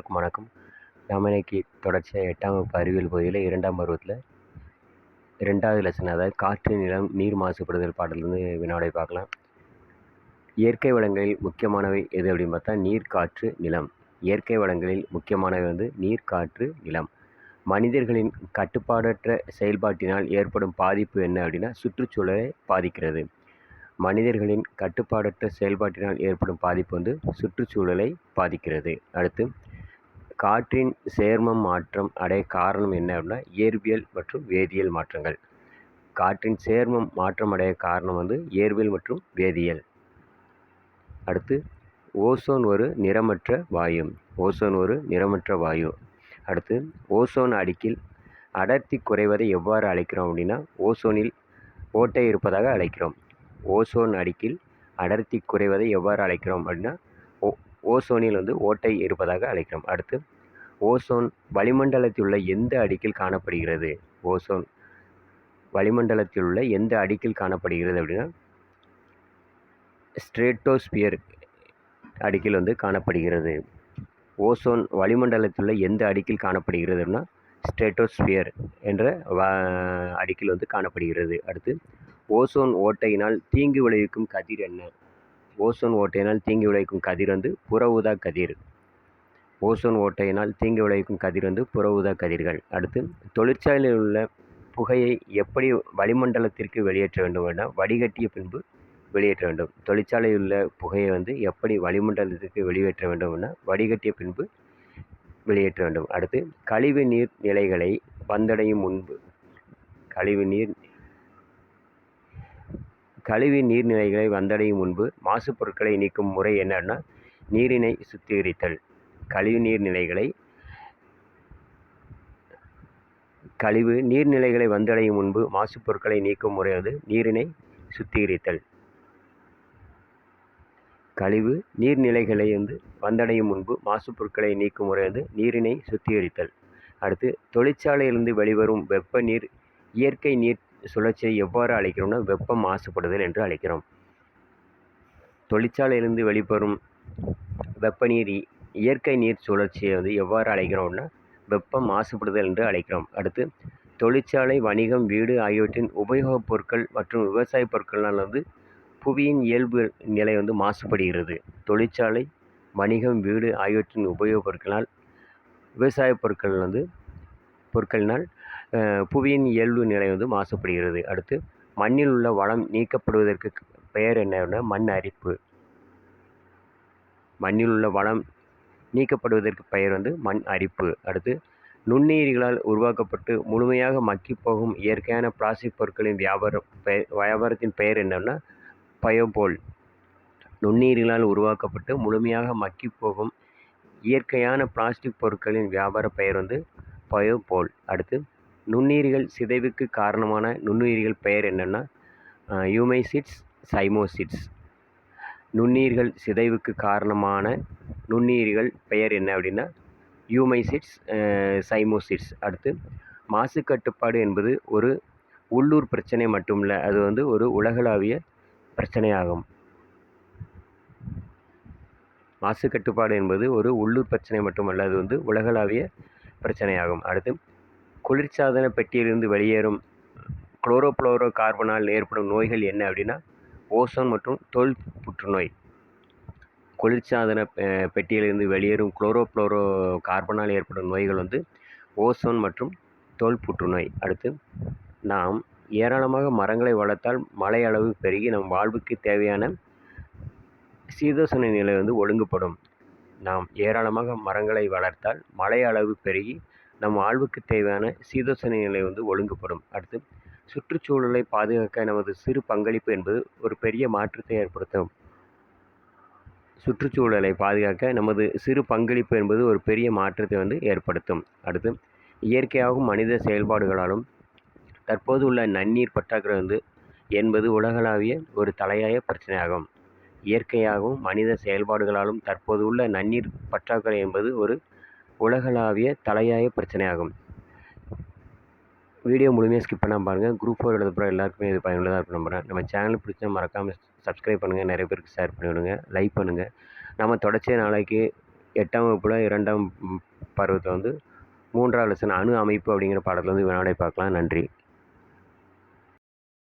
அனைவருக்கும் வணக்கம். நாம் இன்னைக்கு தொடர்ச்சியாக எட்டாம் வகுப்பு அறிவியல் பகுதியில் இரண்டாம் பருவத்தில் ரெண்டாவது லெசன் அதாவது காற்று நிலம் நீர் மாசுபடுதல் பாடலேருந்து வினாடை பார்க்கலாம். இயற்கை வளங்களில் முக்கியமானவை எது அப்படின்னு பார்த்தா நீர் காற்று நிலம். இயற்கை வளங்களில் முக்கியமானவை வந்து நீர் காற்று நிலம். மனிதர்களின் கட்டுப்பாடற்ற செயல்பாட்டினால் ஏற்படும் பாதிப்பு என்ன அப்படின்னா சுற்றுச்சூழலை பாதிக்கிறது. மனிதர்களின் கட்டுப்பாடற்ற செயல்பாட்டினால் ஏற்படும் பாதிப்பு வந்து சுற்றுச்சூழலை பாதிக்கிறது. அடுத்து காற்றின் சேர்மம் மாற்றம் அடைய காரணம் என்ன அப்படின்னா இயற்பியல் மற்றும் வேதியியல் மாற்றங்கள். காற்றின் சேர்மம் மாற்றம் அடைய காரணம் வந்து இயற்பியல் மற்றும் வேதியியல். அடுத்து ஓசோன் ஒரு நிறமற்ற வாயு. ஓசோன் ஒரு நிறமற்ற வாயு. அடுத்து ஓசோன் அடுக்கில் அடர்த்தி குறைவதை எவ்வாறு அழைக்கிறோம் அப்படின்னா ஓசோனில் ஓட்டை இருப்பதாக அழைக்கிறோம். ஓசோன் அடுக்கில் அடர்த்தி குறைவதை எவ்வாறு அழைக்கிறோம் அப்படின்னா ஓ ஓசோனில் வந்து ஓட்டை இருப்பதாக அழைக்கிறோம். அடுத்து ஓசோன் வளிமண்டலத்தில் உள்ள எந்த அடுக்கில் காணப்படுகிறது? ஓசோன் வளிமண்டலத்தில் உள்ள எந்த அடுக்கில் காணப்படுகிறது அப்படின்னா ஸ்ட்ரேட்டோஸ்பியர் அடுக்கில் வந்து காணப்படுகிறது. ஓசோன் வளிமண்டலத்தில் உள்ள எந்த அடுக்கில் காணப்படுகிறது அப்படின்னா ஸ்ட்ரேட்டோஸ்பியர் என்ற வ அடுக்கில் வந்து காணப்படுகிறது. அடுத்து ஓசோன் ஓட்டையினால் தீங்கு விளைவிக்கும் கதிர் என்ன? ஓசோன் ஓட்டையினால் தீங்கு விளைவிக்கும் கதிர் வந்து புற ஊதா கதிர். ஓசோன் ஓட்டையினால் தீங்கு விளைவிக்கும் கதிர் வந்து புற ஊதா கதிர்கள். அடுத்து தொழிற்சாலையில் உள்ள புகையை எப்படி வளிமண்டலத்திற்கு வெளியேற்ற வேண்டும் என வடிகட்டிய பின்பு வெளியேற்ற வேண்டும். தொழிற்சாலையில் உள்ள புகையை வந்து எப்படி வளிமண்டலத்திற்கு வெளியேற்ற வேண்டும் என வடிகட்டிய பின்பு வெளியேற்ற வேண்டும். அடுத்து கழிவு நீர் நிலைகளை வந்தடையும் முன்பு கழிவு நீர் கழிவு நீர்நிலைகளை வந்தடையும் முன்பு மாசு பொருட்களை நீக்கும் முறை என்னன்னா நீரினை சுத்திகரித்தல். கழிவு நீர்நிலைகளை கழிவு நீர்நிலைகளை வந்தடையும் முன்பு மாசுப்பொருட்களை நீக்கும் முறை வந்து நீரினை சுத்திகரித்தல். கழிவு நீர்நிலைகளை வந்து வந்தடையும் முன்பு மாசு பொருட்களை நீக்கும் முறை வந்து நீரினை சுத்திகரித்தல். அடுத்து தொழிற்சாலையிலிருந்து வெளிவரும் வெப்ப நீர் இயற்கை நீர் சுழற்சியை எவ்வாறு அழைக்கிறோம்னா வெப்ப மாசுபடுதல் என்று அழைக்கிறோம். தொழிற்சாலையிலிருந்து வெளிவரும் வெப்ப நீர் இயற்கை நீர் சுழற்சியை வந்து எவ்வாறு அழைக்கிறோம்னா வெப்ப மாசுபடுதல் என்று அழைக்கிறோம். அடுத்து தொழிற்சாலை வணிகம் வீடு ஆகியவற்றின் உபயோகப் பொருட்கள் மற்றும் விவசாய பொருட்களால் வந்து புவியின் இயல்பு நிலை வந்து மாசுபடுகிறது. தொழிற்சாலை வணிகம் வீடு ஆகியவற்றின் உபயோகப் பொருட்களால் விவசாய பொருட்கள் வந்து பொருட்களினால் புவியின் இயல்பு நிலை வந்து மாசுபடுகிறது. அடுத்து மண்ணில் உள்ள வளம் நீக்கப்படுவதற்கு பெயர் என்னன்னா மண் அரிப்பு. மண்ணில் உள்ள வளம் நீக்கப்படுவதற்கு பெயர் வந்து மண் அரிப்பு. அடுத்து நுண்ணுயிரிகளால் உருவாக்கப்பட்டு முழுமையாக மக்கி போகும் இயற்கையான பிளாஸ்டிக் பொருட்களின் வியாபாரம் பெயர் வியாபாரத்தின் பெயர் என்னன்னா பயோபோல். நுண்ணுயிரிகளால் உருவாக்கப்பட்டு முழுமையாக மக்கி போகும் இயற்கையான பிளாஸ்டிக் பொருட்களின் வியாபார பெயர் வந்து பயோபோல். அடுத்து நுண்ணுயிரிகள் சிதைவுக்கு காரணமான நுண்ணுயிரிகள் பெயர் என்னென்னா யூமைசிட்ஸ் சைமோசிட்ஸ் நுண்ணுயிர்கள் சிதைவுக்கு காரணமான நுண்ணுயிர்கள் பெயர் என்ன அப்படின்னா யூமைசிட்ஸ் சைமோசிட்ஸ் அடுத்து மாசு கட்டுப்பாடு என்பது ஒரு உள்ளூர் பிரச்சனை மட்டும் இல்லை அது வந்து ஒரு உலகளாவிய பிரச்சனையாகும். மாசு கட்டுப்பாடு என்பது ஒரு உள்ளூர் பிரச்சனை மட்டுமல்ல அது வந்து உலகளாவிய பிரச்சனையாகும். அடுத்து குளிர்சாதன பெட்டியிலிருந்து வெளியேறும் குளோரோஃப்ளோரோ கார்பனால் ஏற்படும் நோய்கள் என்ன அப்படின்னா ஓசோன் மற்றும் தோல் புற்றுநோய். குளிர்சாதன பெட்டியிலிருந்து வெளியேறும் குளோரோஃப்ளோரோ கார்பனால் ஏற்படும் நோய்கள் வந்து ஓசோன் மற்றும் தோல் புற்றுநோய். அடுத்து நாம் ஏராளமாக மரங்களை வளர்த்தால் மழை அளவு பெருகி நம் வாழ்வுக்கு தேவையான சீதோசன நிலை வந்து ஒழுங்குபடும். நாம் ஏராளமாக மரங்களை வளர்த்தால் மழை அளவு பெருகி நம் வாழ்வுக்கு தேவையான சீதோசன நிலை வந்து ஒழுங்குபடும். அடுத்து சுற்றுச்சூழலை பாதுகாக்க நமது சிறு பங்களிப்பு என்பது ஒரு பெரிய மாற்றத்தை ஏற்படுத்தும். சுற்றுச்சூழலை பாதுகாக்க நமது சிறு பங்களிப்பு என்பது ஒரு பெரிய மாற்றத்தை வந்து ஏற்படுத்தும். அடுத்து இயற்கையாகவும் மனித செயல்பாடுகளாலும் தற்போது உள்ள நன்னீர் பற்றாக்குறை வந்து என்பது உலகளாவிய ஒரு தலையாய பிரச்சனையாகும். இயற்கையாகவும் மனித செயல்பாடுகளாலும் தற்போது உள்ள நன்னீர் பற்றாக்குறை என்பது ஒரு உலகளாவிய தலையாய பிரச்சனையாகும். வீடியோ முழுமையாக ஸ்கிப் பண்ணாமல் பாருங்கள் குரூப் ஃபோர் எழுத எல்லாருக்குமே இது பயனுள்ளதாக இருக்கும் நம்புகிறேன் நம்ம சேனல் பிடிச்சா மறக்காமல் சப்ஸ்கிரைப் பண்ணுங்கள் நிறைய பேருக்கு ஷேர் பண்ணி விடுங்க. லைக் பண்ணுங்கள் நம்ம தொடர்ச்சியாக நாளைக்கு எட்டாம் வகுப்பில் இரண்டாம் பருவத்தில் வந்து மூன்றாவது லெசன் அணு அமைப்பு அப்படிங்கிற பாடத்தில் வந்து வினாடை பார்க்கலாம். நன்றி.